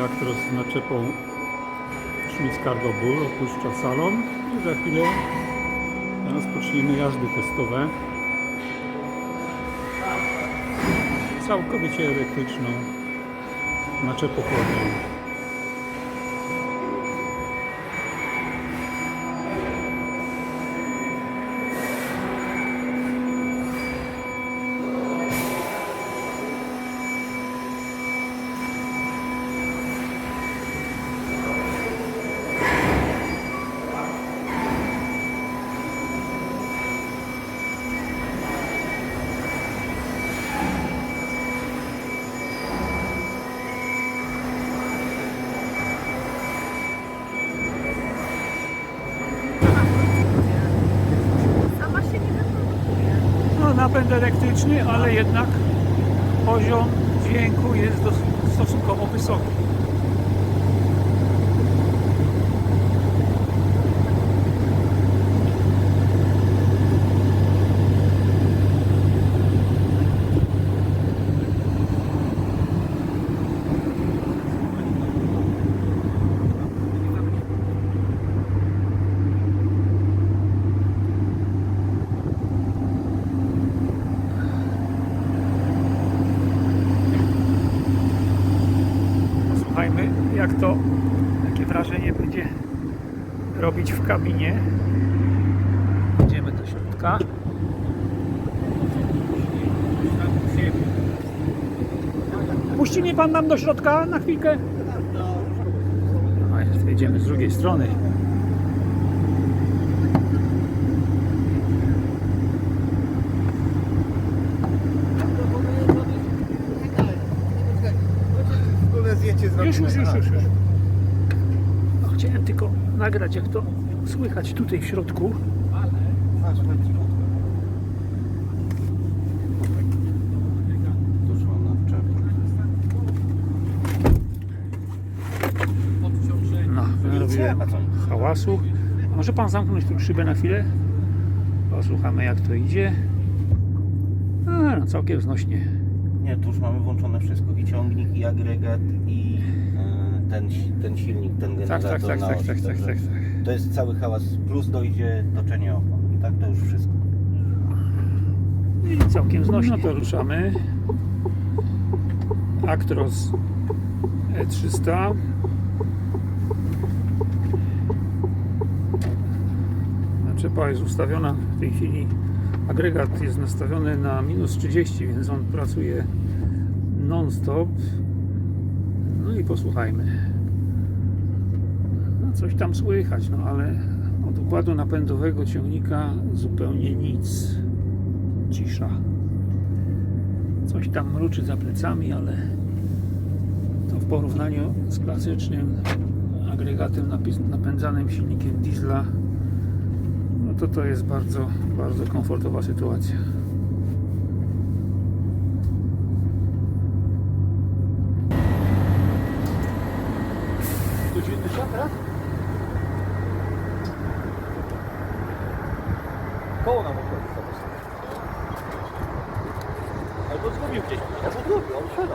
Actros z naczepą Schmitz Cargo Bull opuszcza salon i za chwilę rozpoczniemy jazdy testowe. Całkowicie elektryczną naczepochłodnią. Sama Elektryczny, ale jednak poziom dźwięku jest stosunkowo wysoki. Posłuchajmy, jak to, jakie wrażenie będzie robić w kabinie. Idziemy do środka. Puści mnie pan nam do środka na chwilkę? A jedziemy z drugiej strony. Już, już, już, już. już. No, chciałem tylko nagrać, jak to słychać tutaj w środku. No, narobiłem hałasu. Może pan zamknąć tą szybę na chwilę? Posłuchamy jak to idzie. A, no, całkiem znośnie. Nie, tu już mamy włączone wszystko. I ciągnik, i agregat, i e, ten, ten silnik, ten Tak, generator tak, tak, na tak, osi, tak, tak, także tak, tak. To jest cały hałas, plus dojdzie toczenie opon. I tak to już wszystko. I całkiem znośnie. No to ruszamy. Actros E300. Naczepa jest ustawiona w tej chwili. Agregat jest nastawiony na minus 30, więc on pracuje non-stop. No i posłuchajmy. No coś tam słychać, no ale od układu napędowego ciągnika zupełnie nic. Cisza. Coś tam mruczy za plecami, ale to w porównaniu z klasycznym agregatem napędzanym silnikiem diesla, no to to jest bardzo, bardzo komfortowa sytuacja. Godzinny teraz? Koło nam odchodzi Albo zgubił gdzieś, albo zgubił, on siada.